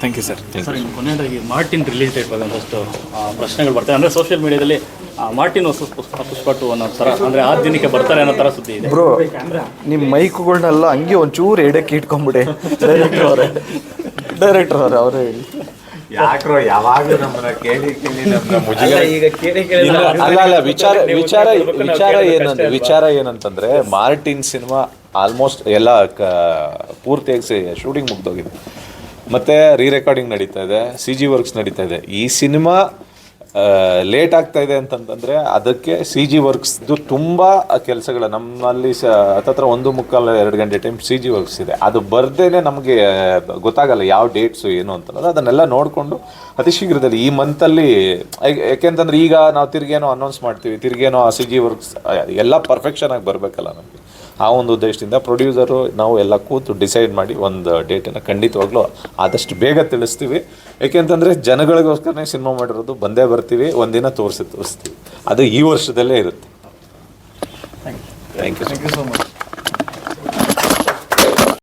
Thank you sir sir ಇನ್ನು ಕೊನೆಯದಾಗಿ Martin related date ಬಗ್ಗೆ ಒಂದಷ್ಟು ಪ್ರಶ್ನೆಗಳು ಬರ್ತವೆ ಅಂದರೆ ಸೋಷಿಯಲ್ ಮೀಡಿಯಾದಲ್ಲಿ ಮಾರ್ಟಿನ್ ಹೊಸ ಪುಷ್ಪ ಪುಷ್ಪ ಟು ಅನ್ನೋ ಥರ ಅಂದರೆ ಆ ದಿನಕ್ಕೆ ಬರ್ತಾರೆ ಅನ್ನೋ ಥರ ಸುದ್ದಿ ಇದೆ. ಬ್ರೋ ನಿಮ್ಮ ಮೈಕ್ಗಳನ್ನೆಲ್ಲ ಹಂಗೆ ಒಂಚೂರು ಎಡಕ್ಕೆ ಇಟ್ಕೊಂಬಿಡಿ. ಡೈರೆಕ್ಟರ್ ಅವರೇ. ಡೈರೆಕ್ಟರ್ ಅವರೇ ಅವರೇ ಹೇಳಿ. ಯಾಕ್ರೋ ಯಾವಾಗಲೂ ನಮ್ಮನ್ನ ಕೇಳಿ ಕೇಳಿ ನಮ್ಮನ್ನ ಮುಜುಗರ ಈಗ ಕೇಳಿ ಕೇಳಿ ಇಲ್ಲ, ಅಲ್ಲ ಅಲ್ಲ ವಿಚಾರ ವಿಚಾರ ವಿಚಾರ ಏನಂತ ವಿಚಾರ ಏನಂತಂದ್ರೆ ಮಾರ್ಟಿನ್ ಸಿನಿಮಾ ಆಲ್ಮೋಸ್ಟ್ ಎಲ್ಲ ಕ- ಪೂರ್ತಿಯಾಗಿ ಶೂಟಿಂಗ್ ಮುಗ್ದೋಗಿದೆ. ಮತ್ತೆ ರೀ ರೆಕಾರ್ಡಿಂಗ್ ನಡೀತಾ ಇದೆ ಸಿ ಜಿ ವರ್ಕ್ಸ್ ನಡೀತಾ ಇದೆ. ಈ ಸಿನಿಮಾ ಲೇಟ್ ಆಗ್ತಾ ಇದೆ ಅಂತಂತಂದ್ರೆ ಅದಕ್ಕೆ ಸಿ ಜಿ ವರ್ಕ್ಸ್ದು ತುಂಬ ಕೆಲಸಗಳು, ನಮ್ಮಲ್ಲಿ ಸ, ಹತ್ತತ್ರ ಒಂದು ಮುಕ್ಕಾಲು ಎರಡು ಗಂಟೆ ಟೈಮ್ ಸಿ ಜಿ ವರ್ಕ್ಸ್ ಇದೆ. ಅದು ಬರ್ದೇನೆ ನಮಗೆ ಗೊತ್ತಾಗಲ್ಲ ಯಾವ ಡೇಟ್ಸು ಏನು ಅಂತ ಅದನ್ನೆಲ್ಲ ನೋಡಿಕೊಂಡು ಅತಿ ಶೀಘ್ರದಲ್ಲಿ ಈ ಮಂತಲ್ಲಿ ಯಾಕೆಂತಂದ್ರೆ ಈಗ ನಾವು ತಿರ್ಗೇನೋ ಅನೌನ್ಸ್ ಮಾಡ್ತೀವಿ, ತಿರ್ಗೇನೋ ಸಿ ಜಿ ವರ್ಕ್ಸ್ ಎಲ್ಲ ಪರ್ಫೆಕ್ಷನ್ ಆಗಿ ಬರಬೇಕಲ್ಲ ನಮಗೆ. ಆ ಒಂದು ಉದ್ದೇಶದಿಂದ ಪ್ರೊಡ್ಯೂಸರು ನಾವು ಎಲ್ಲ ಕೂತು ಡಿಸೈಡ್ ಮಾಡಿ ಒಂದು ಡೇಟನ್ನು ಖಂಡಿತವಾಗ್ಲೂ ಆದಷ್ಟು ಬೇಗ ತಿಳಿಸ್ತೀವಿ. ಏಕೆಂತಂದರೆ ಜನಗಳಿಗೋಸ್ಕರನೇ ಸಿನಿಮಾ ಮಾಡಿರೋದು ಬಂದೇ ಬರ್ತೀವಿ ಒಂದಿನ ತೋರಿಸಿ ತೋರಿಸ್ತೀವಿ. ಅದು ಈ ವರ್ಷದಲ್ಲೇ ಇರುತ್ತೆ. Thank you thank you so much